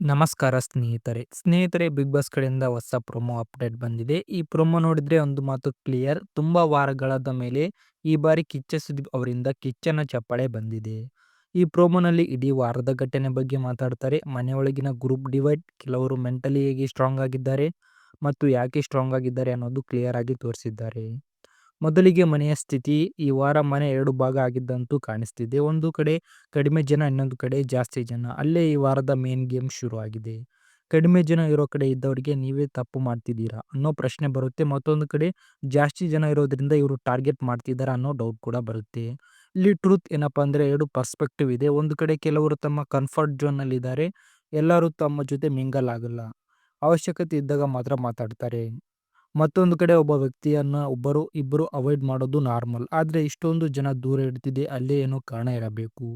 ನಮಸ್ಕಾರ ಸ್ನೇಹಿತರೆ. ಸ್ನೇಹಿತರೆ, ಬಿಗ್ ಬಾಸ್ ಕಡೆಯಿಂದ ಹೊಸ ಪ್ರೊಮೋ ಅಪ್ಡೇಟ್ ಬಂದಿದೆ. ಈ ಪ್ರೊಮೋ ನೋಡಿದ್ರೆ ಒಂದು ಮಾತು ಕ್ಲಿಯರ್. ತುಂಬಾ ವಾರಗಳಾದ ಮೇಲೆ ಈ ಬಾರಿ ಕಿಚ್ಚ ಸುದೀಪ್ ಅವರಿಂದ ಕಿಚ್ಚನ ಚಪ್ಪಾಳೆ ಬಂದಿದೆ. ಈ ಪ್ರೊಮೋನಲ್ಲಿ ಇಡೀ ವಾರದ ಘಟನೆ ಬಗ್ಗೆ ಮಾತಾಡ್ತಾರೆ. ಮನೆಯೊಳಗಿನ ಗ್ರೂಪ್ ಡಿವೈಡ್, ಕೆಲವರು ಮೆಂಟಲಿ ಹೇಗೆ ಸ್ಟ್ರಾಂಗ್ ಆಗಿದ್ದಾರೆ ಮತ್ತು ಯಾಕೆ ಸ್ಟ್ರಾಂಗ್ ಆಗಿದ್ದಾರೆ ಅನ್ನೋದು ಕ್ಲಿಯರ್ ಆಗಿ ತೋರಿಸಿದ್ದಾರೆ. ಮೊದಲಿಗೆ ಮನೆಯ ಸ್ಥಿತಿ ಈ ವಾರ ಮನೆ ಎರಡು ಭಾಗ ಆಗಿದ್ದಂತೂ ಕಾಣಿಸ್ತಿದೆ. ಒಂದು ಕಡೆ ಕಡಿಮೆ ಜನ, ಇನ್ನೊಂದು ಕಡೆ ಜಾಸ್ತಿ ಜನ. ಅಲ್ಲೇ ಈ ವಾರದ ಮೇನ್ ಗೇಮ್ ಶುರು ಆಗಿದೆ ಕಡಿಮೆ ಜನ ಇರೋ ಕಡೆ ಇದ್ದವರಿಗೆ ನೀವೇ ತಪ್ಪು ಮಾಡ್ತಿದ್ದೀರಾ ಅನ್ನೋ ಪ್ರಶ್ನೆ ಬರುತ್ತೆ. ಮತ್ತೊಂದು ಕಡೆ ಜಾಸ್ತಿ ಜನ ಇರೋದ್ರಿಂದ ಇವರು ಟಾರ್ಗೆಟ್ ಮಾಡ್ತಿದ್ದಾರಾ ಅನ್ನೋ ಡೌಟ್ ಕೂಡ ಬರುತ್ತೆ. ಇಲ್ಲಿ ಟ್ರೂತ್ ಏನಪ್ಪ ಅಂದರೆ ಎರಡು ಪರ್ಸ್ಪೆಕ್ಟಿವ್ ಇದೆ. ಒಂದು ಕಡೆ ಕೆಲವರು ತಮ್ಮ ಕಂಫರ್ಟ್ ಝೋನಲ್ಲಿದ್ದಾರೆ ಎಲ್ಲರೂ ತಮ್ಮ ಜೊತೆ ಮಿಂಗಲ್ ಆಗಲ್ಲ. ಅವಶ್ಯಕತೆ ಇದ್ದಾಗ ಮಾತ್ರ ಮಾತಾಡ್ತಾರೆ. ಮತ್ತೊಂದು ಕಡೆ ಒಬ್ಬ ವ್ಯಕ್ತಿಯನ್ನ ಒಬ್ಬರು ಇಬ್ಬರು ಅವಾಯ್ಡ್ ಮಾಡೋದು ನಾರ್ಮಲ್ ಆದರೆ ಇಷ್ಟೊಂದು ಜನ ದೂರ ಇಡ್ತಿದೆ ಅಲ್ಲೇ ಏನೋ ಕಾರಣ ಇರಬೇಕು.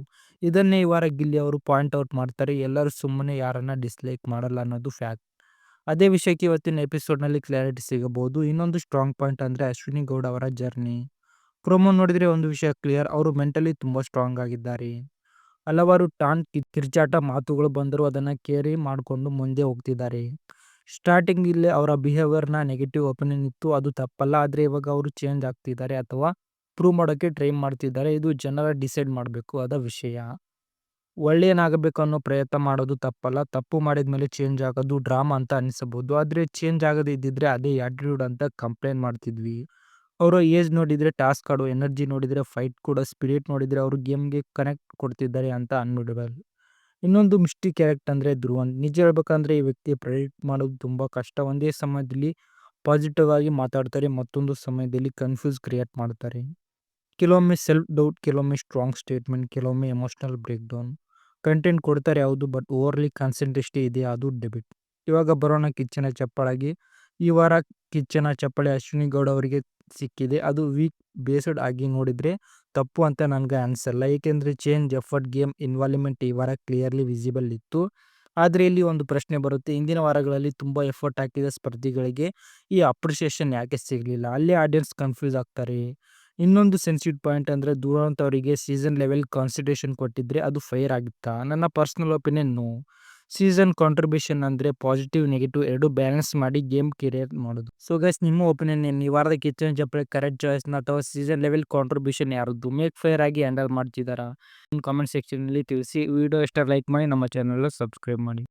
ಇದನ್ನೇ ಈ ವಾರ ಗಿಲ್ಲಿ ಅವರು ಪಾಯಿಂಟ್ ಔಟ್ ಮಾಡ್ತಾರೆ. ಎಲ್ಲರೂ ಸುಮ್ಮನೆ ಯಾರನ್ನ ಡಿಸ್ಲೈಕ್ ಮಾಡಲ್ಲ ಅನ್ನೋದು ಫ್ಯಾಕ್ಟ್ ಅದೇ ವಿಷಯಕ್ಕೆ ಇವತ್ತಿನ ಎಪಿಸೋಡ್ನಲ್ಲಿ ಕ್ಲಾರಿಟಿ ಸಿಗಬಹುದು. ಇನ್ನೊಂದು ಸ್ಟ್ರಾಂಗ್ ಪಾಯಿಂಟ್ ಅಂದರೆ ಅಶ್ವಿನಿ ಗೌಡ ಅವರ ಜರ್ನಿ ಪ್ರೊಮೋ ನೋಡಿದರೆ ಒಂದು ವಿಷಯ ಕ್ಲಿಯರ್ ಅವರು ಮೆಂಟಲಿ ತುಂಬ ಸ್ಟ್ರಾಂಗ್ ಆಗಿದ್ದಾರೆ. ಹಲವಾರು ಟಾನ್ ಕಿರ್ಚಾಟ ಮಾತುಗಳು ಬಂದರೂ ಅದನ್ನು ಕೇರಿ ಮಾಡಿಕೊಂಡು ಮುಂದೆ ಹೋಗ್ತಿದ್ದಾರೆ. ಸ್ಟಾರ್ಟಿಂಗ್ ಇಲ್ಲಿ ಅವರ ಬಿಹೇವಿಯರ್ನ ನೆಗೆಟಿವ್ ಒಪಿನಿಯನ್ ಇತ್ತು, ಅದು ತಪ್ಪಲ್ಲ. ಆದರೆ ಇವಾಗ ಅವರು ಚೇಂಜ್ ಆಗ್ತಿದ್ದಾರೆ ಅಥವಾ ಪ್ರೂವ್ ಮಾಡೋಕ್ಕೆ ಟ್ರೈ ಮಾಡ್ತಿದ್ದಾರೆ. ಇದು ಜನರ ಡಿಸೈಡ್ ಮಾಡಬೇಕು ಅದ ವಿಷಯ. ಒಳ್ಳೆಯನಾಗಬೇಕು ಅನ್ನೋ ಪ್ರಯತ್ನ ಮಾಡೋದು ತಪ್ಪಲ್ಲ. ತಪ್ಪು ಮಾಡಿದ ಮೇಲೆ ಚೇಂಜ್ ಆಗೋದು ಡ್ರಾಮಾ ಅಂತ ಅನ್ನಿಸಬಹುದು ಆದರೆ ಚೇಂಜ್ ಆಗದೇ ಇದ್ದಿದ್ರೆ ಅದೇ ಆಟಿಟ್ಯೂಡ್ ಅಂತ ಕಂಪ್ಲೇಂಟ್ ಮಾಡ್ತಿದ್ವಿ. ಅವರ ಏಜ್ ನೋಡಿದರೆ ಟಾಸ್ಕ್ ಆಡೋ ಎನರ್ಜಿ ನೋಡಿದರೆ ಫೈಟ್ ಕೂಡ ಸ್ಪಿರಿಟ್ ನೋಡಿದರೆ ಅವರು ಗೇಮ್ಗೆ ಕನೆಕ್ಟ್ ಕೊಡ್ತಿದ್ದಾರೆ ಅಂತ ಅನ್ಬಿಡಬಲ್ ಇನ್ನೊಂದು ಮಿಸ್ಟಿ ಕ್ಯಾರೆಕ್ಟ್ ಅಂದರೆ ಧ್ರುವನ್. ನಿಜ ಹೇಳ್ಬೇಕಂದ್ರೆ ಈ ವ್ಯಕ್ತಿ ಪ್ರೆಡಿಕ್ಟ್ ಮಾಡೋದು ತುಂಬ ಕಷ್ಟ. ಒಂದೇ ಸಮಯದಲ್ಲಿ ಪಾಸಿಟಿವ್ ಆಗಿ ಮಾತಾಡ್ತಾರೆ, ಮತ್ತೊಂದು ಸಮಯದಲ್ಲಿ ಕನ್ಫ್ಯೂಸ್ ಕ್ರಿಯೇಟ್ ಮಾಡ್ತಾರೆ. ಕೆಲವೊಮ್ಮೆ ಸೆಲ್ಫ್ ಡೌಟ್ ಕೆಲವೊಮ್ಮೆ ಸ್ಟ್ರಾಂಗ್ ಸ್ಟೇಟ್ಮೆಂಟ್ ಕೆಲವೊಮ್ಮೆ ಎಮೋಷ್ನಲ್ ಬ್ರೇಕ್ ಡೌನ್ ಕಂಟೆಂಟ್ ಕೊಡ್ತಾರೆ ಯಾವುದು ಬಟ್ ಓವರ್ಲಿ ಕಾನ್ಸಂಟ್ರೇಷನ್ ಇದೆ, ಅದು ಡೆಬಿಟ್ ಇವಾಗ ಬರೋಣ ಕಿಚ್ಚನ ಚಪ್ಪಾಳಾಗಿ. ಈ ವಾರ ಕಿಚ್ಚನ ಚಪ್ಪಾಳೆ ಅಶ್ವಿನಿ ಗೌಡ ಅವರಿಗೆ ಸಿಕ್ಕಿದೆ. ಅದು ವೀಕ್ ಬೇಸ್ಡ್ ಆಗಿ ನೋಡಿದರೆ ತಪ್ಪು ಅಂತ ನನಗೆ ಅನಿಸಲ್ಲ. ಏಕೆಂದರೆ ಚೇಂಜ್ ಎಫರ್ಟ್ ಗೇಮ್ ಇನ್ವಾಲ್ವ್ಮೆಂಟ್ ಈ ವಾರ ಕ್ಲಿಯರ್ಲಿ ವಿಸಿಬಲ್ ಇತ್ತು. ಆದರೆ ಇಲ್ಲಿ ಒಂದು ಪ್ರಶ್ನೆ ಬರುತ್ತೆ. ಇಂದಿನ ವಾರಗಳಲ್ಲಿ ತುಂಬ ಎಫರ್ಟ್ ಹಾಕಿದ ಸ್ಪರ್ಧಿಗಳಿಗೆ ಈ ಅಪ್ರಿಷಿಯೇಷನ್ ಯಾಕೆ ಸಿಗಲಿಲ್ಲ? ಅಲ್ಲಿ ಆಡಿಯನ್ಸ್ ಕನ್ಫ್ಯೂಸ್ ಆಗ್ತಾರೆ. ಇನ್ನೊಂದು ಸೆನ್ಸಿಟಿವ್ ಪಾಯಿಂಟ್ ಅಂದರೆ ದೂರಂತ ಅವರಿಗೆ ಸೀಸನ್ ಲೆವೆಲ್ ಕಾನ್ಸಂಟ್ರೇಷನ್ ಕೊಟ್ಟಿದ್ದರೆ ಅದು ಫೈರ್ ಆಗಿತ್ತಾ? ನನ್ನ ಪರ್ಸ್ನಲ್ ಒಪಿನಿಯನ್ನು ಸೀಸನ್ ಕಾಂಟ್ರಿಬ್ಯೂಷನ್ ಅಂದರೆ ಪಾಸಿಟಿವ್, ನೆಗೆಟಿವ್ ಎರಡು ಬ್ಯಾಲೆನ್ಸ್ ಮಾಡಿ ಗೇಮ್ ಕ್ರಿಯೇಟ್ ಮಾಡೋದು. ಸೊ ಗೈಸ್ ನಿಮ್ಮ ಒಪಿನಿಯನ್ ಏನು? ಈ ವಾರದ ಕಿಚನ್ ಜಪ್ರೆ ಕರೆಕ್ಟ್ ಚಾಯ್ಸ್ನ ಅಥವಾ ಸೀಸನ್ ಲೆವೆಲ್ ಕಾಂಟ್ರಿಬ್ಯೂಷನ್ ಯಾರದ್ದು? ಮೇಕ್ ಫೇರ್ ಆಗಿ ಹ್ಯಾಂಡಲ್ ಮಾಡ್ತಿದ್ದಾರಾ ಕಾಮೆಂಟ್ ಸೆಕ್ಷನಲ್ಲಿ ತಿಳಿಸಿ. ವಿಡಿಯೋ ಇಷ್ಟ ಲೈಕ್ ಮಾಡಿ ನಮ್ಮ ಚಾನಲ್ ಸಬ್ಸ್ಕ್ರೈಬ್ ಮಾಡಿ.